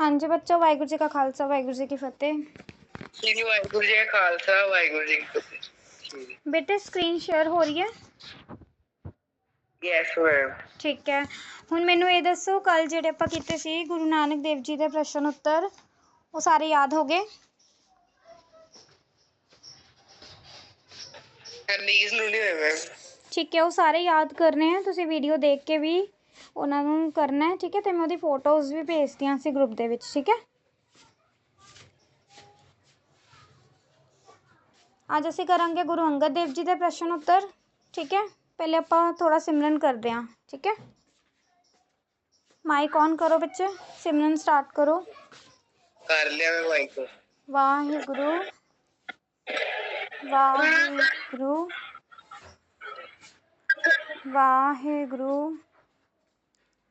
ਹਾਂਜੀ ਬੱਚੋ ਵਾਹਿਗੁਰੂ ਜੀ ਕਾ ਖਾਲਸਾ ਵਾਹਿਗੁਰੂ ਜੀ ਕੀ ਫਤਿਹ। ਸ੍ਰੀ ਵਾਹਿਗੁਰੂ ਜੀ ਕਾ ਖਾਲਸਾ ਵਾਹਿਗੁਰੂ ਜੀ ਕੀ ਫਤਿਹ। ਬੇਟੇ ਸਕਰੀਨ ਸ਼ੇਅਰ ਹੋ ਰਹੀ ਹੈ? ਯੈਸ ਮੈਮ ਠੀਕ ਹੈ। ਹੁਣ ਮੈਨੂੰ ਇਹ ਦੱਸੋ ਕੱਲ ਜਿਹੜੇ ਆਪਾਂ ਕੀਤੇ ਸੀ ਗੁਰੂ ਨਾਨਕ ਦੇਵ ਜੀ ਦੇ ਪ੍ਰਸ਼ਨ ਉੱਤਰ ਉਹ ਸਾਰੇ ਯਾਦ ਹੋ ਗਏ? ਹਰਨੀਸ ਨੂੰ ਨਹੀਂ ਹੋਇਆ ਮੈਮ ਠੀਕ ਹੈ ਉਹ ਸਾਰੇ ਯਾਦ ਕਰਨੇ ਆ ਤੁਸੀਂ ਵੀਡੀਓ ਦੇਖ ਕੇ ਵੀ। ਉਹਨਾਂ ਨੂੰ ਕਰਨਾ ਹੈ ਠੀਕ ਹੈ? ਤੇ ਮੈਂ ਉਹਦੀ ਫੋਟੋਜ਼ ਵੀ ਭੇਜਤੀਆਂ ਸੀ ਗਰੁੱਪ ਦੇ ਵਿੱਚ ਠੀਕ ਹੈ? ਅੱਜ ਅਸੀਂ ਕਰਾਂਗੇ ਗੁਰੂ ਅੰਗਦ ਦੇਵ ਜੀ ਦੇ ਪ੍ਰਸ਼ਨ ਉੱਤਰ ਠੀਕ ਹੈ? ਪਹਿਲੇ ਆਪਾਂ ਥੋੜਾ ਸਿਮਰਨ ਕਰਦੇ ਹਾਂ ਠੀਕ ਹੈ? ਮਾਈਕ ਔਨ ਕਰੋ ਬੱਚੇ ਸਿਮਰਨ ਸਟਾਰਟ ਕਰੋ। ਕਰ ਲਿਆ ਮੈਂ ਮਾਈਕ ਵਾਹਿਗੁਰੂ ਵਾਹਿਗੁਰੂ ਵਾਹਿਗੁਰੂ।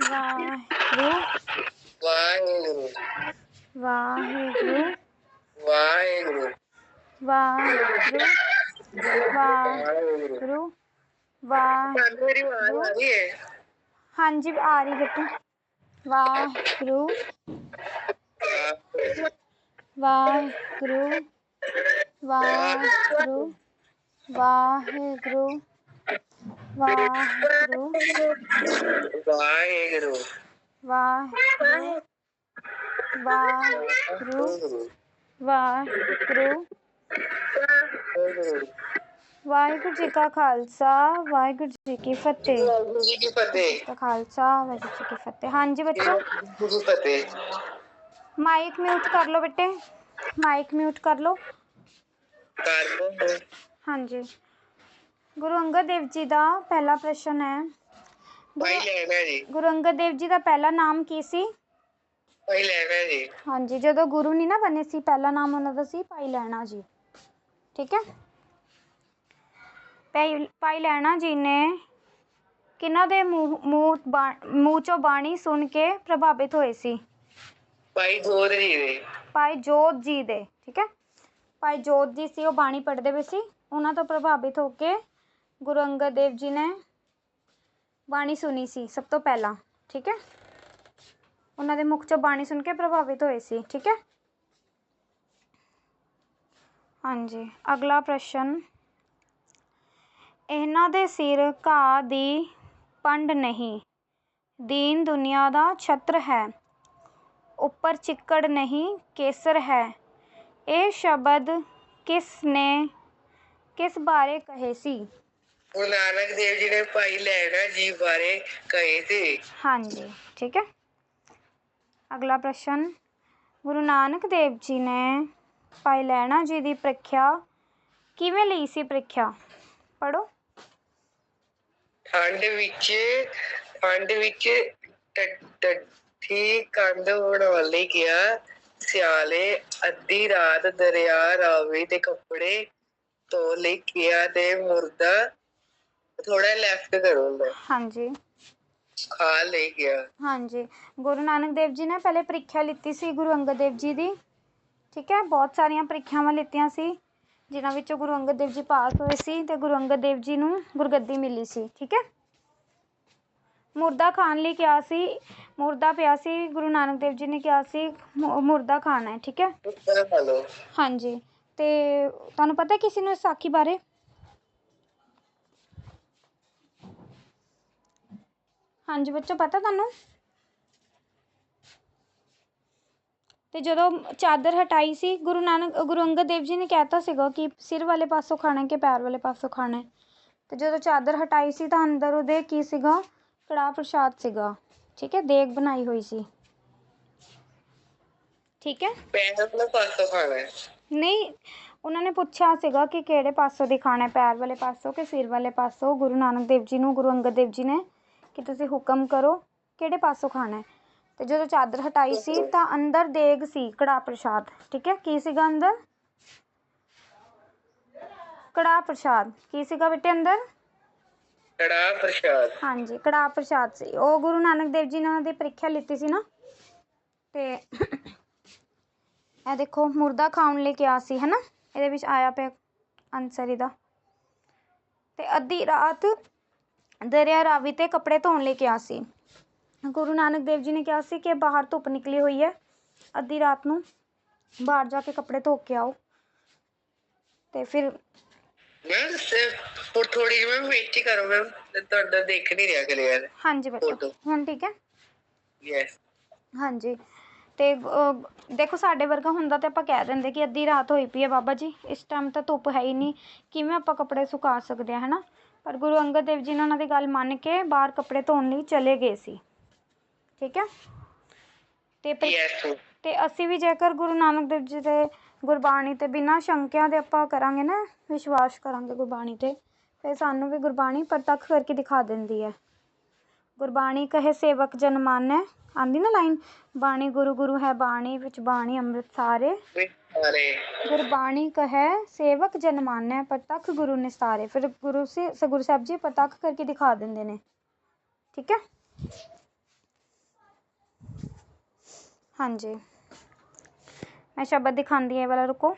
ਵਾਹਿਗੁਰੂ। ਵਾਹਿਗੁਰੂ। ਵਾਹਿਗੁਰੂ। ਵਾਹਿਗੁਰੂ। ਵਾਹਿਗੁਰੂ। ਤੁਹਾਨੂੰ ਮੇਰੀ ਆਵਾਜ਼ ਆ ਰਹੀ ਹੈ ਹਾਂਜੀ, ਆ ਰਹੀ ਬੇਟਾ ਵਾਹਿਗੁਰੂ। ਵਾਹਿਗੁਰੂ। ਵਾਹਿਗੁਰੂ। ਵਾਹਿਗੁਰੂ। ਵਾਹਿਗੁਰੂ। ਵਾਹਿਗੁਰੂ। ਵਾਹਿਗੁਰੂ। ਵਾਹਿਗੁਰੂ। ਵਾਹਿਗੁਰੂ। ਵਾਹਿਗੁਰੂ ਜੀ ਕਾ ਖਾਲਸਾ ਵਾਹਿਗੁਰੂ ਜੀ ਕੀ ਫਤਿਹ। ਵਾਹਿਗੁਰੂ ਜੀ ਕੀ ਫਤਿਹ। ਖਾਲਸਾ ਵਾਹਿਗੁਰੂ ਜੀ ਕੀ ਫਤਿਹ। ਹਾਂਜੀ ਬੱਚੋ। ਗੁਰੂ ਫਤਿਹ। ਮਾਈਕ ਮਿਊਟ ਕਰ ਲਓ ਬੇਟੇ। ਮਾਈਕ ਮਿਊਟ ਕਰ ਲਓ। ਕਰ ਲਓ। ਹਾਂਜੀ। ਗੁਰੂ ਅੰਗਦ ਦੇਵ ਜੀ ਦਾ ਪਹਿਲਾ ਪ੍ਰਸ਼ਨ ਹੈ। ਭਾਈ ਲੈਣਾ ਜੀ। ਗੁਰੂ ਅੰਗਦ ਦੇਵ ਜੀ ਦਾ ਪਹਿਲਾ ਨਾਮ ਕੀ ਸੀ? ਭਾਈ ਲੈਣਾ ਜੀ। ਹਾਂਜੀ ਜਦੋਂ ਗੁਰੂ ਨਹੀਂ ਨਾ ਬਣੇ ਸੀ ਪਹਿਲਾ ਨਾਮ ਉਹਨਾਂ ਦਾ ਸੀ ਭਾਈ ਲੈਣਾ ਜੀ। ਠੀਕ ਹੈ? ਭਾਈ ਭਾਈ ਲੈਣਾ ਜੀ ਨੇ ਕਿਹਨਾਂ ਦੇ ਮੂੰਹ ਮੂੰਹ ਬਾ- ਮੂੰਹ ਚੋਂ ਬਾਣੀ ਸੁਣ ਕੇ ਪ੍ਰਭਾਵਿਤ ਹੋਏ ਸੀ? ਭਾਈ ਜੋਧ ਜੀ ਦੇ। ਭਾਈ ਜੋਤ ਜੀ ਦੇ ਠੀਕ ਹੈ? ਭਾਈ ਜੋਤ ਜੀ ਸੀ ਉਹ ਬਾਣੀ ਪੜ੍ਹਦੇ ਪਏ ਸੀ। ਉਹਨਾਂ ਤੋਂ ਪ੍ਰਭਾਵਿਤ ਹੋ ਕੇ ਗੁਰੂ ਅੰਗਦ ਦੇਵ ਜੀ ਨੇ ਬਾਣੀ ਸੁਣੀ ਸੀ ਸਭ ਤੋਂ ਪਹਿਲਾਂ, ਠੀਕ ਹੈ? ਉਹਨਾਂ ਦੇ ਮੁਖ ਚੋਂ ਬਾਣੀ ਸੁਣ ਕੇ ਪ੍ਰਭਾਵਿਤ ਹੋਏ ਸੀ, ਠੀਕ ਹੈ? ਹਾਂਜੀ, ਅਗਲਾ ਪ੍ਰਸ਼ਨ। ਇਹਨਾਂ ਦੇ ਸਿਰ ਘਾਹ ਦੀ ਪੰਡ ਨਹੀਂ, ਦੀਨ ਦੁਨੀਆ ਦਾ ਛਤਰ ਹੈ, ਉੱਪਰ ਚਿੱਕੜ ਨਹੀਂ, ਕੇਸਰ ਹੈ। ਇਹ ਸ਼ਬਦ ਕਿਸ ਨੇ, ਕਿਸ ਬਾਰੇ ਕਹੇ ਸੀ? ਗੁਰੂ ਨਾਨਕ ਦੇਵ ਜੀ ਨੇ ਭਾਈ ਲੈਣਾ ਜੀ ਬਾਰੇ ਕਹੇ ਸੀ ਹਾਂਜੀ ਠੀਕ ਹੈ। ਅਗਲਾ ਪ੍ਰਸ਼ਨ ਗੁਰੂ ਨਾਨਕ ਦੇਵ ਜੀ ਨੇ ਭਾਈ ਲੈਣਾ ਜੀ ਦੀ ਪ੍ਰੀਖਿਆ ਕਿਵੇਂ ਲਈ ਸੀ ਪ੍ਰੀਖਿਆ? ਪੜੋ ਠੰਡ ਵਿੱਚ ਠੰਡ ਵਿੱਚ ਟੱਠੀ ਕੰਧ ਬਣਾਉਣ ਲਈ ਕਿਹਾ ਸਿਆਲੇ ਅੱਧੀ ਰਾਤ ਦਰਿਆ ਰਾਵੀ ਦੇ ਕੱਪੜੇ ਧੋ ਲਈ ਕਿਹਾ ਤੇ ਮੁਰਦਾ ਥੋੜਾ ਲੈਫਟ ਕਰੋ ਮੈਂ ਹਾਂਜੀ। ਖਾ ਲਈ ਗਿਆ। ਹਾਂਜੀ। ਗੁਰੂ ਨਾਨਕ ਦੇਵ ਜੀ ਨੇ ਪਹਿਲੇ ਪ੍ਰੀਖਿਆ ਲਿੱਤੀ ਸੀ ਗੁਰੂ ਅੰਗਦ ਦੇਵ ਜੀ ਦੀ। ਠੀਕ ਹੈ ਬਹੁਤ ਸਾਰੀਆਂ ਪ੍ਰੀਖਿਆਵਾਂ ਲਿੱਤੀਆਂ ਸੀ ਜਿਨ੍ਹਾਂ ਵਿੱਚੋਂ ਗੁਰੂ ਅੰਗਦ ਦੇਵ ਜੀ ਪਾਸ ਹੋਏ ਸੀ ਤੇ ਗੁਰੂ ਅੰਗਦ ਦੇਵ ਜੀ ਨੂੰ ਗੁਰਗੱਦੀ ਮਿਲੀ ਸੀ। ਠੀਕ ਹੈ। ਮੁਰਦਾ ਖਾਣ ਲਈ ਕਿਹਾ ਸੀ ਮੁਰਦਾ ਪਿਆ ਸੀ ਗੁਰੂ ਨਾਨਕ ਦੇਵ ਜੀ ਨੇ ਕਿਹਾ ਸੀ ਮੁ- ਮੁਰਦਾ ਖਾਣਾ ਹੈ। ਠੀਕ ਹੈ। ਹਲੋ ਹਾਂਜੀ। ਤੇ ਤੁਹਾਨੂੰ ਪਤਾ ਕਿਸੇ ਨੂੰ ਸਾਖੀ ਬਾਰੇ? ਹਾਂਜੀ ਬੱਚੋ ਪਤਾ ਤੁਹਾਨੂੰ? ਤੇ ਜਦੋਂ ਚਾਦਰ ਹਟਾਈ ਸੀ ਗੁਰੂ ਨਾਨਕ ਗੁਰੂ ਅੰਗਦ ਦੇਵ ਜੀ ਨੇ ਕਹਿਤਾ ਸੀਗਾ ਕਿ ਸਿਰ ਵਾਲੇ ਪਾਸੋਂ ਖਾਣਾ ਕਿ ਪੈਰ ਵਾਲੇ ਪਾਸੋਂ ਖਾਣਾ ਤੇ ਜਦੋਂ ਚਾਦਰ ਹਟਾਈ ਸੀ ਤਾਂ ਅੰਦਰ ਉਹਦੇ ਕੀ ਸੀਗਾ? ਕੜਾਹ ਪ੍ਰਸ਼ਾਦ ਸੀਗਾ। ਠੀਕ ਹੈ ਦੇਗ ਬਣਾਈ ਹੋਈ ਸੀ। ਠੀਕ ਹੈ? ਪੈਰ ਵਾਲਾ ਪਾਸੋਂ ਖਾਣਾ ਹੈ। ਨਹੀਂ ਉਹਨਾਂ ਨੇ ਪੁੱਛਿਆ ਸੀਗਾ ਕਿ ਕਿਹੜੇ ਪਾਸੋਂ ਦੀ ਖਾਣਾ ਪੈਰ ਵਾਲੇ ਪਾਸੋਂ ਕਿ ਸਿਰ ਵਾਲੇ ਪਾਸੋਂ? ਗੁਰੂ ਨਾਨਕ ਦੇਵ ਜੀ ਨੂੰ ਗੁਰੂ ਅੰਗਦ ਦੇਵ ਜੀ ਨੇ ਕਿ ਤੁਸੀਂ ਹੁਕਮ ਕਰੋ ਕਿਹੜੇ ਪਾਸੋਂ ਖਾਣਾ ਹੈ। ਤੇ ਜਦੋਂ ਚਾਦਰ ਹਟਾਈ ਸੀ ਤਾਂ ਅੰਦਰ ਦੇਗ ਸੀ ਕੜਾਹ ਪ੍ਰਸ਼ਾਦ ਠੀਕ ਹੈ? ਕੀ ਸੀਗਾ ਅੰਦਰ? ਕੜਾਹ ਪ੍ਰਸ਼ਾਦ। ਕੀ ਸੀਗਾ ਬੇਟੇ ਅੰਦਰ? ਕੜਾਹ ਪ੍ਰਸ਼ਾਦ। ਹਾਂਜੀ ਕੜਾਹ ਪ੍ਰਸ਼ਾਦ ਸੀ। ਉਹ ਗੁਰੂ ਨਾਨਕ ਦੇਵ ਜੀ ਨੇ ਉਹਨਾਂ ਦੀ ਪ੍ਰੀਖਿਆ ਲਿੱਤੀ ਸੀ ਨਾ। ਤੇ ਇਹ ਦੇਖੋ ਮੁਰਦਾ ਖਾਣ ਲਈ ਕਿਹਾ ਸੀ ਹਨਾ ਇਹਦੇ ਵਿੱਚ ਆਇਆ ਪਿਆ ਆਨਸਰ ਇਹਦਾ। ਤੇ ਅੱਧੀ ਰਾਤ ਦਰਿਆ ਰਾਵੀ ਤੇ ਕੱਪੜੇ ਧੋਣ ਲਈ ਕਿਹਾ ਸੀ। ਗੁਰੂ ਨਾਨਕ ਦੇਵ ਜੀ ਨੇ ਕਿਹਾ ਸੀ ਕਿ ਬਾਹਰ ਧੁੱਪ ਨਿਕਲੀ ਹੋਈ ਹੈ। ਅੱਧੀ ਰਾਤ ਨੂੰ ਬਾਹਰ ਜਾ ਕੇ ਕੱਪੜੇ ਧੋ ਕੇ ਆਓ। ਤੇ ਫਿਰ ਮੈਂ ਸਿਰ ਥੋੜੀ ਜਿਹੀ ਮੈਂ ਵੇਟ ਹੀ ਕਰੋ ਮੈਂ ਤੁਹਾਡਾ ਦੇਖ ਨਹੀਂ ਰਿਹਾ ਕਲੀਅਰ ਹਾਂਜੀ ਬੇਟਾ. ਹੁਣ ਠੀਕ ਹੈ? ਯੈਸ ਹਾਂਜੀ। ਤੇ ਦੇਖੋ ਸਾਡੇ ਵਰਗਾ ਹੁੰਦਾ ਤੇ ਆਪਾਂ ਕਹਿ ਦਿੰਦੇ ਕਿ ਅੱਧੀ ਰਾਤ ਹੋਈ ਪਈ ਹੈ ਬਾਬਾ ਜੀ ਇਸ ਟਾਈਮ ਤਾਂ ਧੁੱਪ ਹੈ ਹੀ ਨਹੀਂ। ਕਿਵੇਂ ਆਪਾਂ ਕੱਪੜੇ ਸੁਕਾ ਸਕਦੇ ਹਾਂ ਹਨਾ? ਪਰ ਗੁਰੂ ਅੰਗਦ ਦੇਵ ਜੀ ਨੇ ਉਹਨਾਂ ਦੀ ਗੱਲ ਮੰਨ ਕੇ ਬਾਹਰ ਕੱਪੜੇ ਧੋਣ ਲਈ ਚਲੇ ਗਏ ਸੀ। ਠੀਕ ਹੈ? ਤੇ ਪਰ- ਤੇ ਅਸੀਂ ਵੀ ਜੇਕਰ ਗੁਰੂ ਨਾਨਕ ਦੇਵ ਜੀ ਦੇ ਗੁਰਬਾਣੀ ਤੇ ਬਿਨਾਂ ਸ਼ੰਕਿਆਂ ਦੇ ਆਪਾਂ ਕਰਾਂਗੇ ਨਾ ਵਿਸ਼ਵਾਸ ਕਰਾਂਗੇ ਗੁਰਬਾਣੀ ਤੇ ਫਿਰ ਸਾਨੂੰ ਵੀ ਗੁਰਬਾਣੀ ਪ੍ਰਤੱਖ ਕਰਕੇ ਦਿਖਾ ਦਿੰਦੀ ਹੈ। ਗੁਰਬਾਣੀ ਕਹੇ ਸੇਵਕ ਜਨ ਮਾਨੈ ਆਂਦੀ ਨਾ ਲਾਈਨ ਬਾਣੀ ਗੁਰੂ ਗੁਰੂ ਹੈ ਬਾਣੀ ਵਿੱਚ ਬਾਣੀ ਅੰਮ੍ਰਿਤ ਸਾਰੇ ਸਾਰੇ ਗੁਰਬਾਣੀ ਕਹੈ ਸੇਵਕ ਜਨ ਮਾਨੈ ਪ੍ਰਤੱਖ ਗੁਰੂ ਨਿਸਤਾਰੇ। ਫਿਰ ਗੁਰੂ ਸੇ ਗੁਰੂ ਸਾਹਿਬ ਜੀ ਪ੍ਰਤੱਖ ਕਰਕੇ ਦਿਖਾ ਦਿੰਦੇ ਨੇ। ਠੀਕ ਹੈ? ਹਾਂਜੀ। ਮੈਂ ਸ਼ਬਦ ਦਿਖਾਉਂਦੀ ਹਾਂ ਇਹ ਵਾਲਾ ਰੁਕੋ।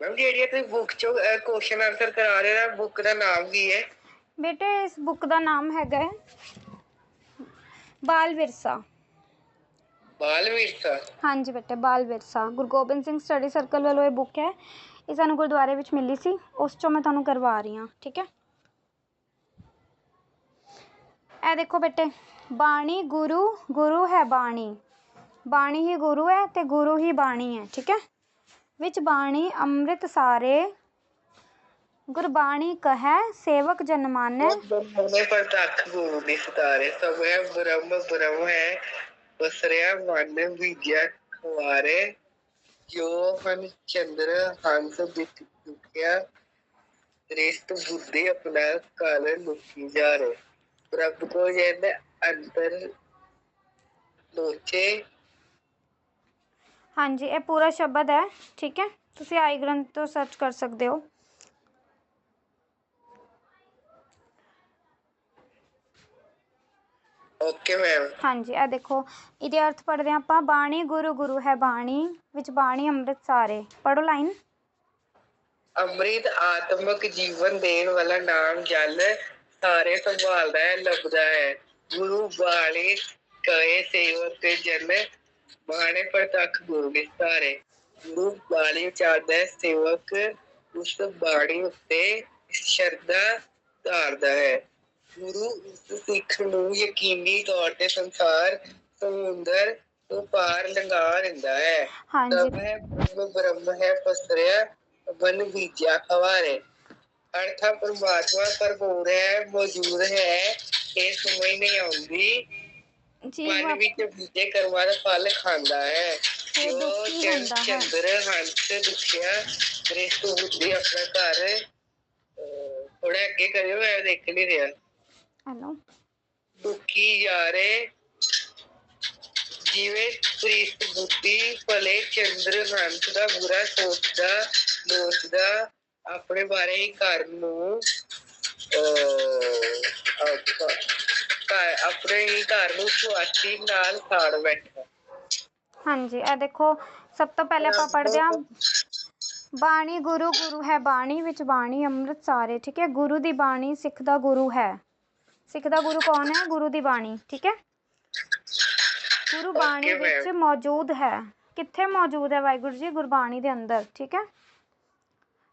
ਮੈਮ ਜਿਹੜੀ ਤੁਸੀਂ ਬੁੱਕ ਚੋਂ ਕੁਐਸਚਨ ਆਨਸਰ ਕਰਾ ਰਹੇ ਨਾ ਬੁੱਕ ਦਾ ਨਾਮ ਕੀ ਹੈ? ਬੇਟੇ ਇਸ ਬੁੱਕ ਦਾ ਨਾਮ ਹੈਗਾ ਹੈ ਬਾਲ ਵਿਰਸਾ। ਬਾਲਵੀਰ ਸਰ ਹਾਂਜੀ ਬੇਟੇ ਬਾਲ ਵਿਰਸਾ। ਗੁਰੂ ਗੋਬਿੰਦ ਸਿੰਘ ਸਟੱਡੀ ਸਰਕਲ ਵੱਲੋਂ ਇਹ ਬੁੱਕ ਹੈ। ਇਹ ਸਾਨੂੰ ਗੁਰਦੁਆਰੇ ਵਿੱਚ ਮਿਲੀ ਸੀ। ਉਸ ਚੋਂ ਮੈਂ ਤੁਹਾਨੂੰ ਕਰਵਾ ਰਹੀ ਹਾਂ ਠੀਕ ਹੈ? ਇਹ ਦੇਖੋ ਬੇਟੇ ਬਾਣੀ ਗੁਰੂ ਗੁਰੂ ਹੈ ਬਾਣੀ। ਬਾਣੀ ਹੀ ਗੁਰੂ ਹੈ ਤੇ ਗੁਰੂ ਹੀ ਬਾਣੀ ਹੈ ਠੀਕ ਹੈ? ਵਿੱਚ ਬਾਣੀ ਅੰਮ੍ਰਿਤ ਸਾਰੇ ਗੁਰਬਾਣੀ ਕਹੈ ਸੇਵਕ ਜਨ ਮਾਨੈ ਉਹਨੇ ਪ੍ਰਤੱਖ ਗੁਰੂ ਦੀ ਸਿਤਾਰੇ ਸਭ ਹੈ ਬ੍ਰਹਮ ਬ੍ਰਹਮ ਹੈ। ਬਸਰਿਆ ਮਨ ਵਿਜਿਆ ਖਵਾਰੇ ਜੋ ਹਨ ਚੰਦਰ ਹੰਸ ਬਿਤ ਦੁਖਿਆ ਰਿਸ਼ਤ ਬੁੱਧੀ ਆਪਣਾ ਕਾਲ ਲੁਕੀ ਜਾ ਰਹੇ। ਪ੍ਰਭ ਕੋ ਜਨ ਅੰਤਰ ਲੋਚੇ। ਹਾਂਜੀ ਇਹ ਪੂਰਾ ਸ਼ਬਦ ਹੈ ਠੀਕ ਹੈ? ਤੁਸੀਂ ਆਈ ਗ੍ਰੰਥ ਤੋਂ ਸਰਚ ਕਰ ਸਕਦੇ ਹੋ। ਓਕੇ ਮੈਮ ਹਾਂਜੀ ਇਹ ਦੇਖੋ ਇਹਦੇ ਅਰਥ ਪੜ੍ਹਦੇ ਹਾਂ ਆਪਾਂ ਬਾਣੀ ਗੁਰੂ ਗੁਰੂ ਹੈ ਬਾਣੀ ਵਿੱਚ ਬਾਣੀ ਅੰਮ੍ਰਿਤ ਸਾਰੇ ਪੜੋ ਲਾਈਨ। ਅੰਮ੍ਰਿਤ ਆਤਮਿਕ ਜੀਵਨ ਦੇਣ ਵਾਲਾ ਨਾਮ ਜਲ ਸਾਰੇ ਸੰਭਾਲਦਾ ਹੈ ਲੱਭਦਾ ਹੈ। ਗੁਰੂ ਬਾਣੀ ਕਹੇ ਸੇਵਕ ਤੇ ਜਨ ਬਾਣੇ ਪ੍ਰਤੱਖ ਗੁਰੂ ਦੇ ਸਾਰੇ ਗੁਰੂ ਬਾਣੀ ਚਾਹਦਾ ਸੇਵਕ ਉਸ ਬਾਣੀ ਉੱਤੇ ਸ਼ਰਧਾ ਧਾਰਦਾ ਹੈ। ਗੁਰੂ ਉਸ ਸਿੱਖ ਨੂੰ ਯਕੀਨੀ ਤੌਰ ਤੇ ਸੰਸਾਰ ਸਮੁੰਦਰ ਤੋਂ ਪਾਰ ਲੰਘਾ ਦਿੰਦਾ ਹੈ। ਹਾਂਜੀ। ਹੈ ਬ੍ਰਹਮ ਬ੍ਰਹਮ ਹੈ ਪਸਰਿਆ ਬਨ ਬੀਜਿਆ ਖਵਾਰੇ। ਅਰਥਾ ਪਰਮਾਤਮਾ ਭਰਪੂਰ ਹੈ ਮੌਜੂਦ ਹੈ ਇਹ ਸਮਝ ਨਹੀਂ ਆਉਂਦੀ। ਜੀ ਮਨ ਵਿੱਚ ਬੀਜੇ ਕਰਮਾਂ ਦਾ ਫਲ ਖਾਂਦਾ ਹੈ। ਜੋ। ਚੰਦਰ ਹੰਸ ਦੁਖਿਆ ਦ੍ਰਿਸ਼ਟ ਬੁੱਧੀ ਆਪਣਾ ਘਰ। ਥੋੜਾ ਅੱਗੇ ਕਰਿਓ ਮੈਂ ਦੇਖ ਨਹੀਂ ਰਿਹਾ। ਹੈਲੋ ਦੁਖੀ ਯਾਰੇ? ਜਿਵੇਂ ਪ੍ਰੀਤ ਬੁੱਧੀ ਭਲੇ ਚੰਦਰ ਹੰਸ ਦਾ ਬੁਰਾ ਸੋਚਦਾ ਲੋਚਦਾ ਆਪਣੇ ਬਾਰੇ ਹੀ ਘਰ ਨੂੰ ਆਪਣੇ ਹੀ ਘਰ ਨੂੰ ਸੁਆਸੀ ਨਾਲ ਸਾੜ ਬੈਠਾ। ਹਾਂਜੀ ਇਹ ਦੇਖੋ ਸਭ ਤੋਂ ਪਹਿਲੇ ਆਪਾਂ ਪੜ੍ਹਦੇ ਹਾਂ। ਬਾਣੀ ਗੁਰੂ ਗੁਰੂ ਹੈ ਬਾਣੀ ਵਿੱਚ ਬਾਣੀ ਅੰਮ੍ਰਿਤ ਸਾਰੇ ਠੀਕ ਹੈ? ਗੁਰੂ ਦੀ ਬਾਣੀ ਸਿੱਖ ਦਾ ਗੁਰੂ ਹੈ। ਸਿੱਖ ਦਾ ਗੁਰੂ ਕੌਣ ਹੈ? ਗੁਰੂ ਦੀ ਬਾਣੀ ਠੀਕ ਹੈ? ਗੁਰੂ ਬਾਣੀ. ਵਿੱਚ ਮੌਜੂਦ ਹੈ। ਕਿੱਥੇ ਮੌਜੂਦ ਹੈ ਵਾਹਿਗੁਰੂ ਜੀ? ਗੁਰਬਾਣੀ ਦੇ ਅੰਦਰ ਠੀਕ ਹੈ?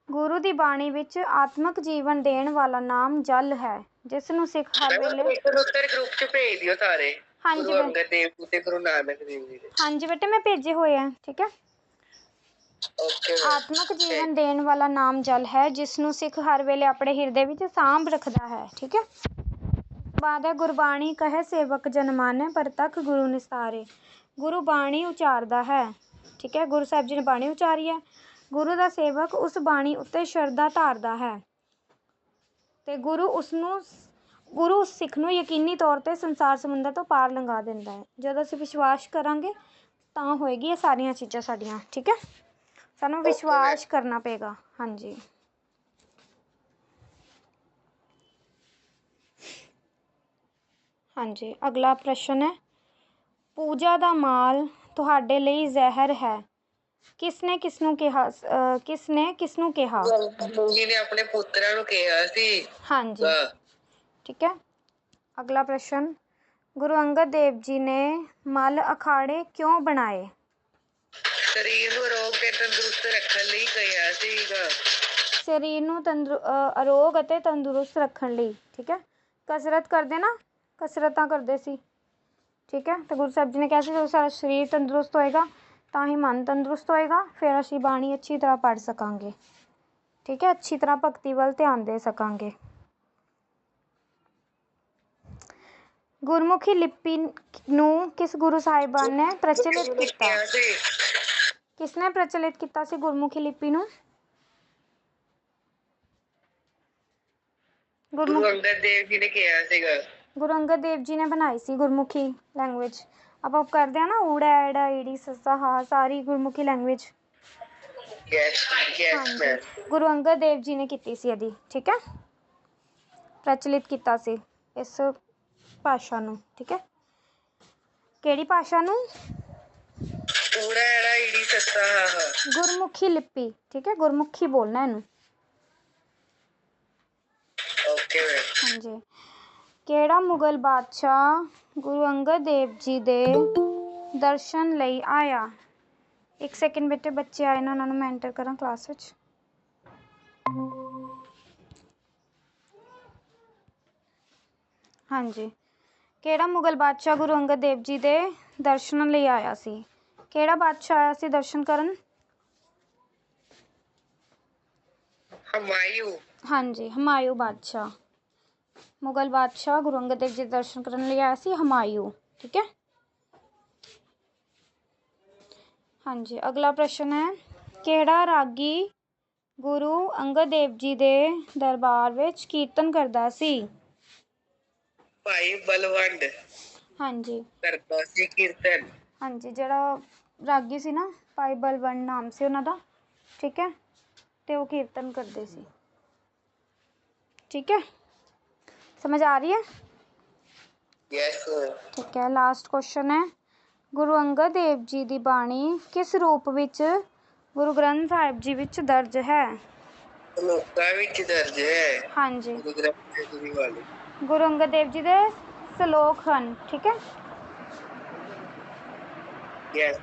ਗੁਰੂ ਦੀ ਬਾਣੀ ਵਿੱਚ ਆਤਮਿਕ ਜੀਵਨ ਦੇਣ ਵਾਲਾ ਨਾਮ ਜਲ ਹੈ ਜਿਸ ਨੂੰ ਸਿੱਖ ਹਰ ਵੇਲੇ ਪ੍ਰਸ਼ਨ ਉੱਤਰ ਗਰੁੱਪ ਚ ਭੇਜ ਦਿਓ ਸਾਰੇ। ਹਾਂਜੀ ਗੁਰੂ ਮੈਂ- ਅੰਗਦ ਦੇਵ ਜੀ ਤੇ ਗੁਰੂ ਨਾਨਕ ਦੇਵ ਜੀ ਦੇ। ਹਾਂਜੀ ਬੇਟੇ ਮੈਂ ਭੇਜੇ ਹੋਏ ਆ ਠੀਕ ਹੈ? ਓਕੇ ਆਤਮਿਕ ਜੀਵਨ ਦੇਣ ਵਾਲਾ ਨਾਮ ਜਲ ਹੈ ਜਿਸ ਨੂੰ ਸਿੱਖ ਹਰ ਵੇਲੇ ਆਪਣੇ ਹਿਰਦੇ ਵਿੱਚ ਸਾਂਭ ਰੱਖਦਾ ਹੈ ਠੀਕ ਹੈ? ਹੈ ਗੁਰਬਾਣੀ ਕਹੇ ਸੇਵਕ ਜਨ ਮਾਨੈ ਪਰਤਖ ਗੁਰੂ ਨਿਸਤਾਰੇ। ਗੁਰੂ ਬਾਣੀ ਉਚਾਰਦਾ ਹੈ। ਠੀਕ ਹੈ ਗੁਰੂ ਸਾਹਿਬ ਜੀ ਨੇ ਬਾਣੀ ਉਚਾਰੀ ਹੈ। ਗੁਰੂ ਦਾ ਸੇਵਕ ਉਸ ਬਾਣੀ ਉੱਤੇ ਸ਼ਰਧਾ ਧਾਰਦਾ ਹੈ। ਤੇ ਗੁਰੂ ਉਸ ਨੂੰ ਗੁਰੂ ਉਸ ਸਿੱਖ ਨੂੰ ਯਕੀਨੀ ਤੌਰ ਤੇ ਸੰਸਾਰ ਸਮੁੰਦਰ ਤੋਂ ਪਾਰ ਲੰਘਾ ਦਿੰਦਾ ਹੈ। ਜਦੋਂ ਅਸੀਂ ਵਿਸ਼ਵਾਸ ਕਰਾਂਗੇ ਤਾਂ ਹੋਏਗੀ ਇਹ ਸਾਰੀਆਂ ਚੀਜ਼ਾਂ ਸਾਡੀਆਂ। ਠੀਕ ਹੈ? ਸਾਨੂੰ ਵਿਸ਼ਵਾਸ ਕਰਨਾ ਪਏਗਾ। ਹਾਂਜੀ। ਹਾਂਜੀ ਅਗਲਾ ਪ੍ਰਸ਼ਨ ਹੈ। ਪੂਜਾ ਦਾ ਮਾਲ ਤੁਹਾਡੇ ਲਈ ਜ਼ਹਿਰ ਹੈ। ਕਿਸ ਨੇ ਕਿਸ ਨੂੰ ਕਿਹਾ ਅਹ, ਕਿਸ ਨੇ ਕਿਸ ਨੂੰ ਕਿਹਾ? ਗੁਰੂ ਜੀ ਨੇ ਆਪਣੇ ਪੁੱਤਰਾਂ ਨੂੰ ਕਿਹਾ ਸੀ। ਹਾਂਜੀ। ਅਹ, ਠੀਕ ਹੈ। ਅਗਲਾ ਪ੍ਰਸ਼ਨ ਗੁਰੂ ਅੰਗਦ ਦੇਵ ਜੀ ਨੇ ਮਲ ਅਖਾੜੇ ਕਿਉਂ ਬਣਾਏ? ਸਰੀਰ ਨੂੰ ਰੋਗ ਤੇ ਤੰਦਰੁਸਤ ਰੱਖਣ ਲਈ ਕਿਹਾ ਸੀਗਾ। ਸਰੀਰ ਨੂੰ ਤੰਦਰੂ ਅ, ਅਰੋਗ ਅਤੇ ਤੰਦਰੁਸਤ ਰੱਖਣ ਲਈ ਠੀਕ ਹੈ। ਕਸਰਤ ਕਰਦੇ ਨਾ। ਕਸਰਤਾਂ ਕਰਦੇ ਸੀ। ਠੀਕ ਹੈ? ਤੇ ਗੁਰੂ ਸਾਹਿਬ ਜੀ ਨੇ ਕਿਹਾ ਸੀ ਜਦੋਂ ਸਾਡਾ ਸਰੀਰ ਤੰਦਰੁਸਤ ਹੋਏਗਾ ਤਾਂ ਹੀ ਮਨ ਤੰਦਰੁਸਤ ਹੋਏਗਾ ਫਿਰ ਅਸੀਂ ਬਾਣੀ ਅੱਛੀ ਤਰ੍ਹਾਂ ਪੜ੍ਹ ਸਕਾਂਗੇ। ਠੀਕ ਹੈ? ਅੱਛੀ ਤਰ੍ਹਾਂ ਭਗਤੀ ਵੱਲ ਧਿਆਨ ਦੇ ਸਕਾਂਗੇ। ਗੁਰਮੁਖੀ ਲਿਪੀ ਨੂੰ ਕਿਸ ਗੁਰੂ ਸਾਹਿਬਾਨ ਨੇ ਪ੍ਰਚਲਿਤ ਕੀਤਾ? ਕਿਸਨੇ ਪ੍ਰਚਲਿਤ ਕੀਤਾ ਸੀ ਗੁਰਮੁਖੀ ਲਿਪੀ ਨੂੰ? ਗੁਰੂ ਅੰਗਦ ਦੇਵ ਜੀ ਨੇ ਕਿਹਾ ਸੀਗਾ। ਗੁਰੂ ਅੰਗਦ ਦੇਵ ਜੀ ਨੇ ਬਣਾਈ ਸੀ ਗੁਰਮੁਖੀ ਲੈਂਗੁਏਜ ਆਪਾਂ ਕਰਦੇ ਆ ਨਾ ਊੜਾ ਐੜਾ ਈੜੀ ਸੱਸਾ ਹਾ ਸਾਰੀ Gurmukhi language yes yes ma'am Guru Angad Dev ji ਨੇ ਕੀਤੀ ਸੀ ਇਹਦੀ ਠੀਕ ਹੈ? ਪ੍ਰਚਲਿਤ ਕੀਤਾ ਸੀ ਇਸ ਭਾਸ਼ਾ ਨੂੰ ਠੀਕ ਹੈ? ਕਿਹੜੀ ਭਾਸ਼ਾ ਨੂੰ? ਪੂਰਾ ਐੜਾ ਈੜੀ ਸੱਸਾ ਹਾ ਹਾ। ਗੁਰਮੁਖੀ ਲਿਪੀ ਠੀਕ ਹੈ? ਗੁਰਮੁਖੀ ਬੋਲਣਾ ਇਹਨੂੰ। ਓਕੇ ਹਾਂਜੀ। ਕਿਹੜਾ ਮੁਗਲ ਬਾਦਸ਼ਾਹ ਗੁਰੂ ਅੰਗਦ ਦੇਵ ਜੀ ਦੇ ਦਰਸ਼ਨ ਲਈ ਆਇਆ? ਇੱਕ ਸੈਕਿੰਡ ਬੇਟੇ ਬੱਚੇ ਆਏ ਨੇ ਉਹਨਾਂ ਨੂੰ ਮੈਂ ਐਂਟਰ ਕਰਾਂ ਕਲਾਸ ਵਿੱਚ। ਹਾਂਜੀ। ਕਿਹੜਾ ਮੁਗਲ ਬਾਦਸ਼ਾਹ ਗੁਰੂ ਅੰਗਦ ਦੇਵ ਜੀ ਦੇ ਦਰਸ਼ਨਾਂ ਲਈ ਆਇਆ ਸੀ? ਕਿਹੜਾ ਬਾਦਸ਼ਾਹ ਆਇਆ ਸੀ ਦਰਸ਼ਨ ਕਰਨ? ਹਮਾਯੂ। ਹਾਂਜੀ ਹਮਾਯੂ ਬਾਦਸ਼ਾਹ। ਮੁਗਲ ਬਾਦਸ਼ਾਹ ਗੁਰੂ ਅੰਗਦ ਦੇਵ ਜੀ ਦੇ ਦਰਸ਼ਨ ਕਰਨ ਲਈ ਆਇਆ ਸੀ ਹਮਾਯੂ ਠੀਕ ਹੈ? ਹਾਂਜੀ ਅਗਲਾ ਪ੍ਰਸ਼ਨ ਹੈ ਕਿਹੜਾ ਰਾਗੀ ਗੁਰੂ ਅੰਗਦ ਦੇਵ ਜੀ ਦੇ ਦਰਬਾਰ ਵਿੱਚ ਕੀਰਤਨ ਕਰਦਾ ਸੀ? ਭਾਈ ਬਲਵੰਡ। ਹਾਂਜੀ। ਕਰਦਾ ਸੀ ਕੀਰਤਨ। ਹਾਂਜੀ ਜਿਹੜਾ ਰਾਗੀ ਸੀ ਨਾ ਭਾਈ ਬਲਵੰਡ ਨਾਮ ਸੀ ਉਹਨਾਂ ਦਾ ਠੀਕ ਹੈ? ਤੇ ਉਹ ਕੀਰਤਨ ਕਰਦੇ ਸੀ। ਠੀਕ ਹੈ? ਸਮਝ ਆ ਰਹੀ ਹੈ? ਯੈਸ ਠੀਕ ਹੈ ਲਾਸਟ ਕੁਐਸਚਨ ਹੈ। ਗੁਰੂ ਅੰਗਦ ਦੇਵ ਜੀ ਦੀ ਬਾਣੀ ਕਿਸ ਰੂਪ ਵਿੱਚ ਗੁਰੂ ਗ੍ਰੰਥ ਸਾਹਿਬ ਜੀ ਵਿੱਚ ਦਰਜ ਹੈ? ਲੋਕਾਂ ਵਿੱਚ ਦਰਜ ਹੈ। ਹਾਂਜੀ। ਗੁਰੂ ਗ੍ਰੰਥ ਸਾਹਿਬ ਜੀ ਵਾਲੇ। ਗੁਰੂ ਅੰਗਦ ਦੇਵ ਜੀ ਦੇ ਸ਼ਲੋਕ ਹਨ ਠੀਕ ਹੈ? ਯੈਸ